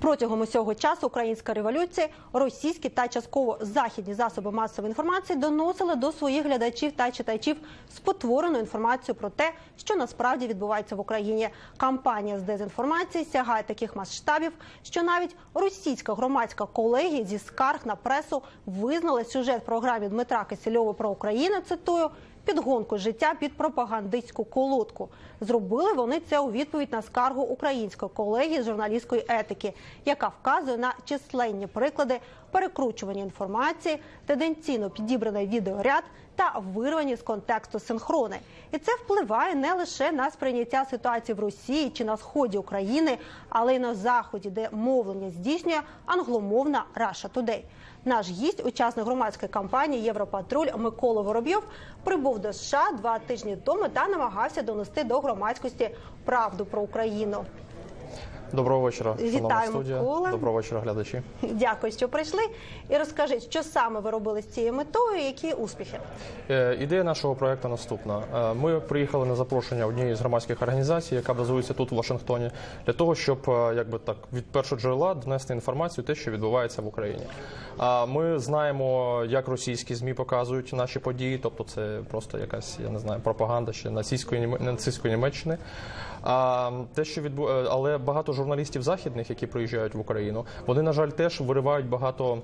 Протягом усього часу українська революція російські та частково західні засоби масової інформації доносили до своїх глядачів та читачів спотворену інформацію про те, що насправді відбувається в Україні. Кампанія з дезінформації сягає таких масштабів, що навіть російська громадська колегія зі скарг на пресу визнала сюжет програмі Дмитра Кисельова про Україну. Цитую. Підгонку життя під пропагандистську колодку. Зробили вони це у відповідь на скаргу української колегії з журналістської етики, яка вказує на численні приклади перекручування інформації, тенденційно підібраний відеоряд та вирвані з контексту синхрони. І це впливає не лише на сприйняття ситуації в Росії чи на сході України, але й на заході, де мовлення здійснює англомовна Russia Today. Наш гість, учасник громадської кампанії Європатруль Микола Воробйов, прибув до США два тижні тому та намагався донести до громадськості правду про Україну. Доброго вечора, шановна Вітаю, студія. Микола. Доброго вечора, глядачі. Дякую, що прийшли. І розкажіть, що саме ви робили з цією метою, і які успіхи? Е, Ідея нашого проекту наступна. Е, Ми приїхали на запрошення однієї з громадських організацій, яка базується тут, в Вашингтоні, для того, щоб е, якби так від першого джерела донести інформацію, те, що відбувається в Україні. А ми знаємо, як російські змі показують наші події, тобто це просто якась, я не знаю, пропаганда ще нацистської Німеччини. А те, що відбу... е, але багато журналістів західних, які приїжджають в Україну, вони на жаль теж виривають багато.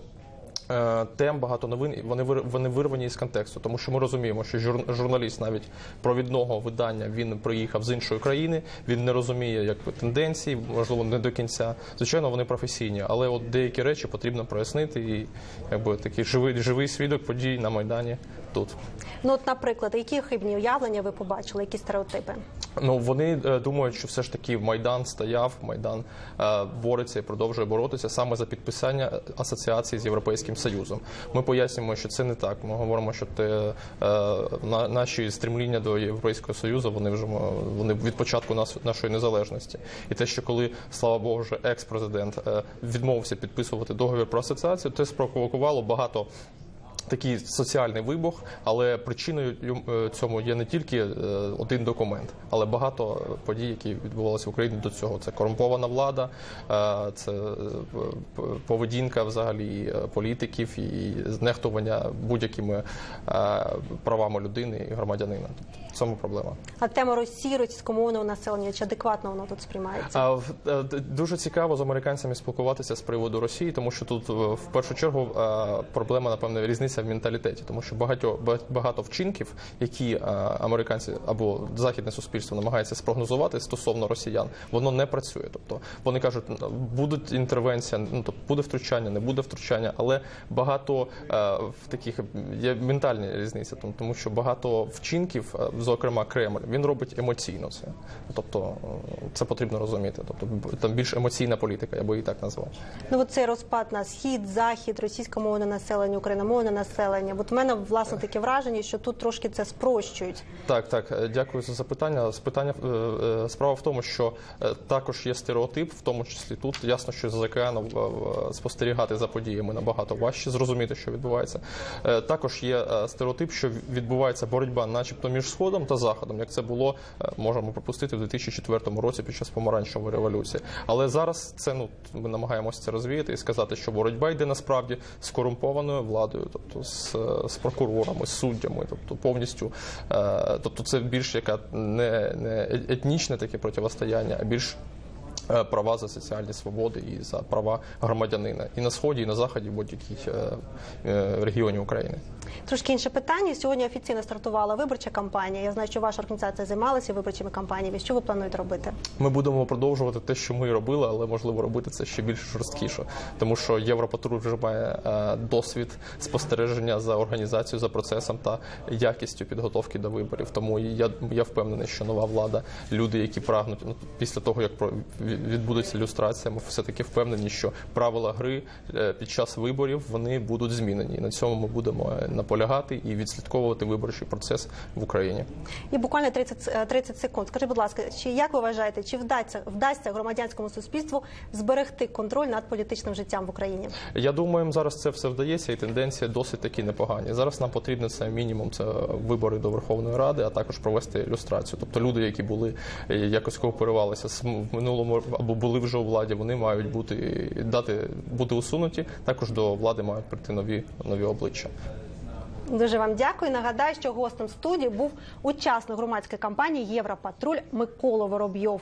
е, Тем багато новин вони вони вирвані із контексту, тому що ми розуміємо, що жур- журналіст навіть провідного видання він приїхав з іншої країни, він не розуміє якби тенденцій, можливо, не до кінця. Звичайно, вони професійні, але от деякі речі потрібно прояснити і якби такий живий живий свідок подій на майдані тут. Ну, от, наприклад, які хибні уявлення ви побачили, які стереотипи? Ну вони е, думають, що все ж таки Майдан стояв, Майдан е, бореться і продовжує боротися саме за підписання асоціації з Європейським Союзом. Ми пояснюємо, що це не так. Ми говоримо, що те, е, на, наші стремління до Європейського Союзу вони вже вони від початку нас, нашої незалежності. І те, що коли слава Богу, вже екс-президент е, відмовився підписувати договір про асоціацію, це спровокувало багато такий соціальний вибух, але причиною е, цьому є не тільки е, один документ, але багато подій, які відбувалися в Україні до цього. Це корумпована влада, е, це поведінка взагалі політиків і знехтування будь-якими правами людини і громадянина. Тобто в цьому проблема. А тема Росії, російськомовного населення, чи адекватно воно тут сприймається? Дуже цікаво з американцями спілкуватися з приводу Росії, тому що тут в першу чергу проблема, напевно, різниця в менталітеті, тому що багато багато вчинків, які е, американці або західне суспільство намагається спрогнозувати стосовно росіян, воно не працює. Тобто вони кажуть, буде інтервенція, ну тобто буде втручання, не буде втручання, але багато е, в таких є ментальні різниці, тому- що багато вчинків, е, зокрема Кремль, він робить емоційно це. Тобто це потрібно розуміти. Тобто там більш емоційна політика, я би її так назвав. Ну, от цей розпад на схід, захід, російськомовне населення, україномовне населення. От в мене власне таке враження, що тут трошки це спрощують. Так, так, е, дякую за запитання. Спитання е, е, справа в тому, що також є стереотип, в тому числі тут ясно, що з океану е, е, спостерігати за подіями набагато важче, зрозуміти, що відбувається. Також є стереотип, що відбувається боротьба, начебто, між сходом та заходом, як це було, можемо припустити, в 2004 році під час помаранчевої революції. Але зараз це ну ми намагаємося це розвіяти і сказати, що боротьба йде насправді з корумпованою владою, тобто з, е, з прокурорами, з суддями, тобто повністю, е, тобто це більш яка не, не етнічне таке противостояння, а більш права за соціальні свободи і за права громадянина і на сході, і на заході будь-яких е, е, регіонів України. Трошки інше питання. Сьогодні офіційно стартувала виборча кампанія. Я знаю, що ваша організація займалася виборчими кампаніями. Що ви плануєте робити? Ми будемо продовжувати те, що ми робили, але можливо робити це ще більш жорсткіше, тому що Європатруль вже має е, досвід спостереження за організацією, за процесом та якістю підготовки до виборів. Тому я, я впевнений, що нова влада, люди, які прагнуть ну, після того, як відбудеться люстрація, ми все таки впевнені, що правила гри е, під час виборів вони будуть змінені. І на цьому ми будемо е, наполягати і відслідковувати виборчий процес в Україні. І буквально 30, с- е, 30 секунд. Скажіть, будь ласка, чи як ви вважаєте, чи вдасться вдасться громадянському суспільству зберегти контроль над політичним життям в Україні? Я думаю, їм зараз це все вдається, і тенденції досить такі непогані. Зараз нам потрібно це мінімум це вибори до Верховної Ради, а також провести ілюстрацію. Тобто люди, які були якось кооперувалися з в минулому або були вже у владі, вони мають бути дати бути усунуті. Також до влади мають прийти нові нові обличчя. Дуже вам дякую. Нагадаю, що гостем студії був учасник громадської кампанії Європатруль Микола Воробйов.